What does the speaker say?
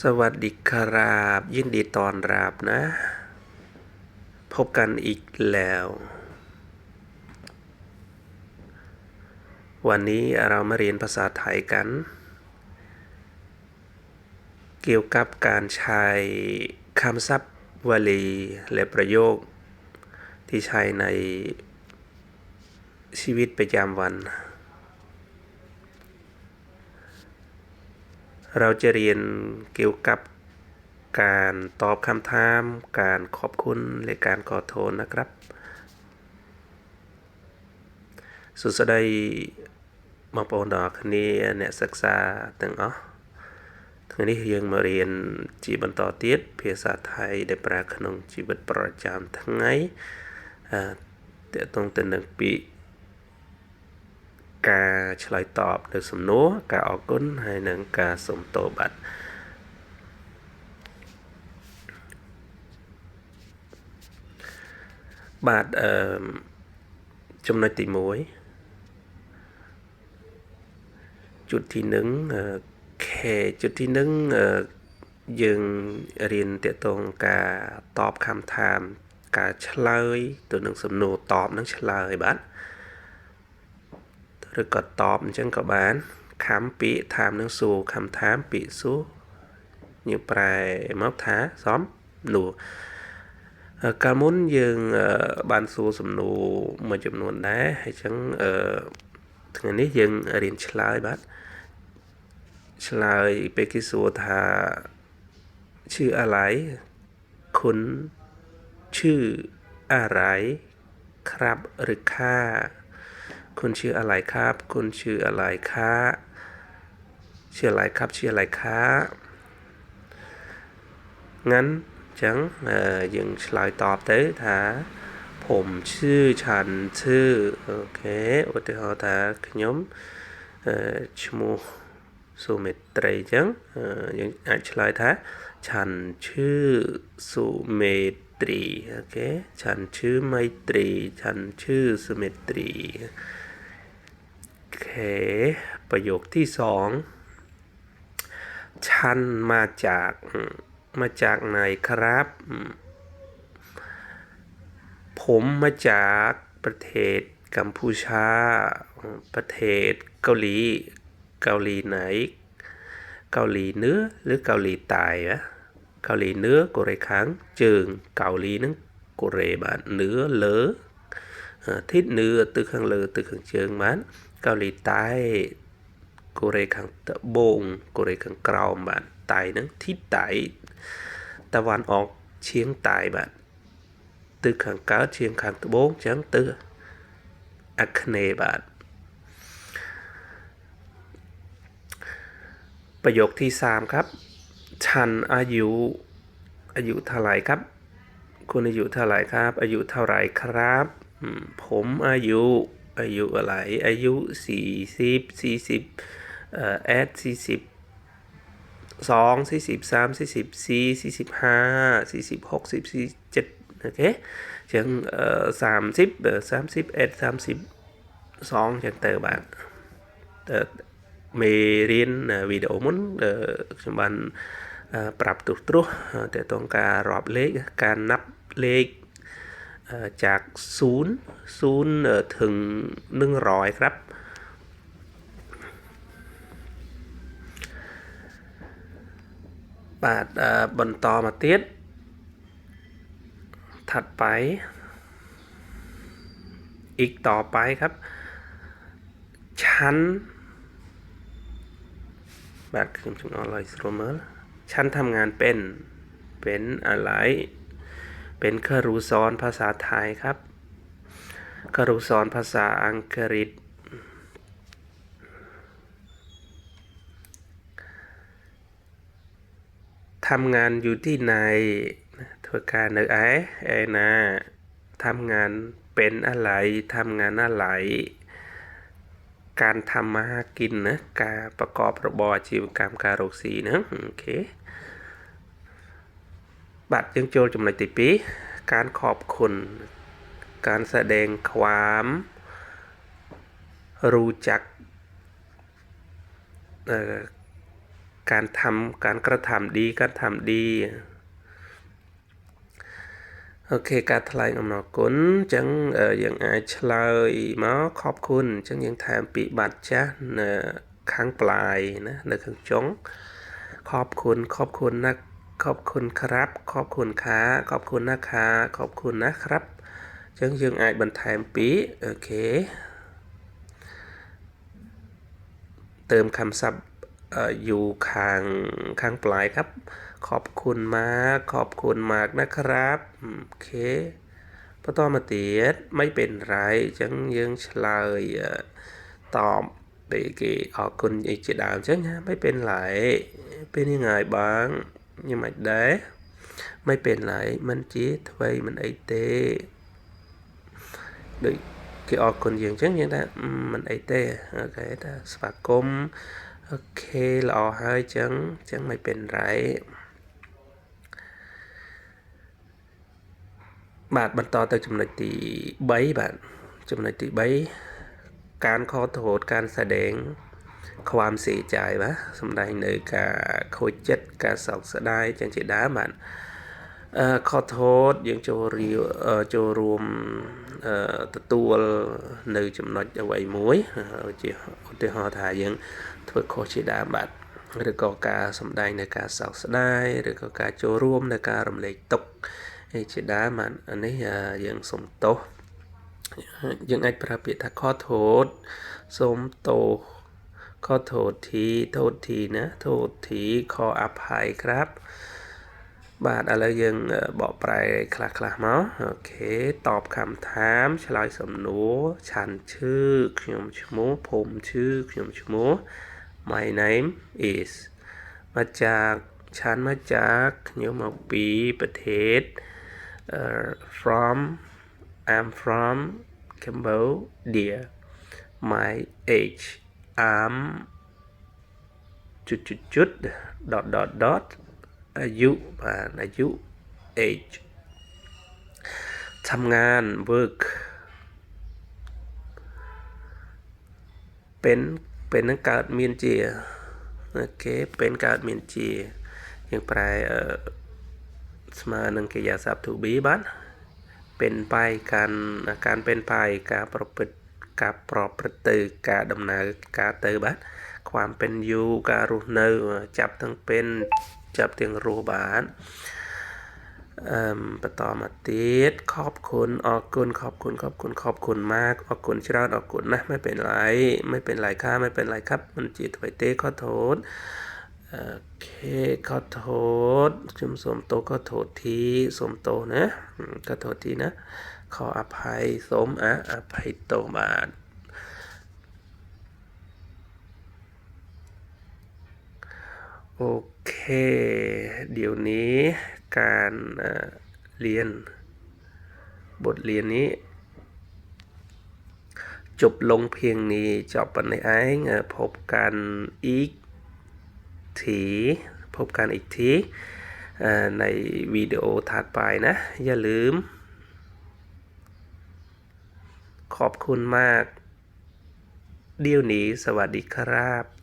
สวัสดีครับยินดีตอนรับนะ พบกันอีกแล้ว วันนี้เรามาเรียนภาษาไทยกัน เกี่ยวกับการใช้คำศัพท์วลีและประโยค ที่ใช้ในชีวิตประจำวัน เราจะเรียนเกี่ยวกับการตอบคำถาม การขอบคุณและการขอโทษนะครับ สุดสดายមកបងប្អូនទាំងអស់គ្នាអ្នកសិក្សាទាំងអស់ថ្ងៃនេះយើងមករៀនជាបន្តទៀតភាសាថៃដែលប្រើក្នុងជីវិតប្រចាំថ្ងៃអឺតកតងទៅនឹងពាក្យ ការឆ្លើយតបនៅសំណួរការអរគុណហើយនិងការសុំទោសបាទបាទអឺចំណុចទី1จุดที่1អឺខេจุดที่1អឺយើងរៀនតកតងការតបคำถาม ការឆ្លើយទៅនឹងសំណួរតបនឹងឆ្លើយបាទ ឬក៏តបអញ្ចឹងក៏បានខំពាក្យถามនឹងសួរខំถามពាក្យសួរយើងប្រែមកថាសំណួរកាលមុនយើងបានសួរសំណួរមួយចំនួនដែរហើយអញ្ចឹងអឺថ្ងៃនេះយើងរៀនឆ្លើយបាទឆ្លើយពេលគេសួរថាชื่ออะไรคุณชื่ออะไรครับหรือค่า คุณชื่ออะไรครับ คุณชื่ออะไรคะชื่ออะไรครับ ชื่ออะไรคะงั้นចឹងយើងឆ្លើយតបទៅថាผมชื่อฉันชื่อអូខេឧទាហរណ៍ថាខ្ញុំឈ្មោះសុមេត្រីចឹងយើងអាចឆ្លើយថាฉันชื่อสุเมตรีโอเคฉันชื่อไมตรีฉันชื่อสุเมตรี เค ประโยคที่สองฉันมาจาก มาจากไหนครับ ผมมาจากประเทศกัมพูชา ประเทศเกาหลี เกาหลีไหน เกาหลีเหนือหรือเกาหลีใต้อะเกาหลีเหนือ của Rê Kháng trường áo lý nâng của Rê bạn nứa lỡ thiết nứa từ kháng lỡ từ kháng trường bán เทิศเหนือตึกข้างเลือตึกข้างเชิงมันเกาหลีใต้กเรข้างตะบงกเรข้างกราวบ้านไต้นั้นทิศไต้ตะวันออกเชียงไต้บ้านตึกข้างกาเชียงข้างตะบงจังตึกอัคเนบ้านประโยคที่ 3 ครับชันอายุอายุเท่าไหร่ครับ คุณอายุเท่าไหร่ครับ อายุเท่าไหร่ครับ ผมอายุอายุอะไร อายุสี่สิบสี่สิบเอ่อแอดสี่สิบสองสี่สิบสามสี่สิบสี่สี่สิบห้าสี่สิบหกสิบสี่เจ็ดโอเคยังเอ่อสามสิบสามสิบแอดสามสิบสองยังเตอร์บานเอ่อเมรินวิดีโอมุนเอ่อฉบันปรับตุกตรุแต่ต้องการรอบเลขการนับเลข จาก 0 0 ถึง 100 ครับ บาทบนต่อมาเตี้ยถัดไป อีกต่อไปครับ ชั้นบาทคือถึงออนไลน์สโลเมอร์ชั้นทำงานเป็น เป็นอะไร เป็นครูสอนภาษาไทยครับ ครูสอนภาษาอังกฤษ ทำงานอยู่ที่ไหนทัวการเนอไอไอนะทำงานเป็นอะไร ทำงานอะไร การทำมาหากินนะ การประกอบระบออาชีวกรรมการโรคสีนะ โอเค បាទយើងចូលចំណុចទី2ការខอบคุณ ការแสดงความรู้จัก การทำการกระทำดีการทำดี អូខេការថ្លែងអំណរគុណអញ្ចឹងអឺយើងអាចឆ្លើយមកខอบคุณអញ្ចឹងយើងថែមពីបាត់ចាស់នៅខាងប្លាយណានៅខាងចុងขอบคุณขอบคุณนะ ขอบคุณครับ ขอบคุณค่ะขอบคุณนะคะ ขอบคุณนะครับจึงจึงไอาบันทายปีโอเค เติมคำศัพท์อยู่ข้างข้างปลายครับ ขอบคุณมาก ขอบคุณมากนะครับโอเคพระต่อมาเตี๋ยดไม่เป็นไรจังยังเฉลยตอบไปกี่ออกคุณอีกจีดาวจังฮะไม่เป็นไรเป็นยังไงบ้าง ยังไม่ដែរไม่เป็นไรมันជាថ្មីមិនអីទេដូចគេអរគុណយើងអញ្ចឹងយើងថាអឺមិនអីទេអូខេថាស្វាគមន៍អូខេល្អហើយអញ្ចឹងអញ្ចឹងไม่เป็นไร បាទបន្តទៅចំណុចទី3បាទចំណុចទី3ការខកទោសការแสดង ความเสียใจបាទសំដែងនៅការខូចចិត្តការសោកស្ដាយចឹងជាដើមបាទអឺខកទោសយើងចូលរៀវអឺចូលរួមអឺទទួលនៅចំណុចអ្វីមួយជាឧទាហរណ៍ថាយើងធ្វើខុសជាដើមបាទឬក៏ការសំដែងនៅការសោកស្ដាយឬក៏ការចូលរួមនៅការរំលែកទុក្ខឯជាដើមបាទអានេះយើងសុំទោសយើងអាចប្រើពាក្យថាខកទោសសូមទោស ខកโทษทีโทษทีណាโทษทีខอអภัយครับ បាទឥឡូវយើងបកប្រែខ្លះខ្លះមកអូខេតបคำถามឆ្លើយសំណួរឆាន់ឈឺខ្ញុំឈ្មោះភូមិឈឺខ្ញុំឈ្មោះ my name is មកจากฉันมาจากខ្ញុំមកពីប្រទេសអឺ from I'm from Cambodia my age I'm จุดจุดจุด dot dot dot อายุបាទអាយុ age ทำงาน work เป็นเป็นនឹងកើតមានជាអូខេเป็นកើតមានជាយើងប្រែអឺស្មើនឹងកិរិយាសព្ទ to be បាទเป็นไปการការเป็นไปការប្រព្រឹត្ត ការប្រព្រឹត្តទៅការដំណើរការទៅបាទความเป็นอยู่ការរស់នៅចាប់ទាំងเป็นចាប់ទាំងរស់បាទអឺបន្តមកទៀតขอบคุณអរគុណขอบคุณขอบคุณขอบคุณมากអរគុណច្រើនអរគុណណាស់ไม่เป็นไรไม่เป็นไรค่ะไม่เป็นไรครับมันជាថ្មីទេខកโทษអូខេខកโทษខ្ញុំសូមទោសខកโทษទីសូមទោសណាខកโทษទីណា ขออภัยสมอะอภัยโตมาโอเค เดี๋ยวนี้การเรียน บทเรียนนี้ จบลงเพียงนี้จบปันในไอ้พบกันอีกที พบกันอีกทีในวิดีโอถัดไปนะ อย่าลืม ขอบคุณมาก เดี๋ยวนี้สวัสดีครับ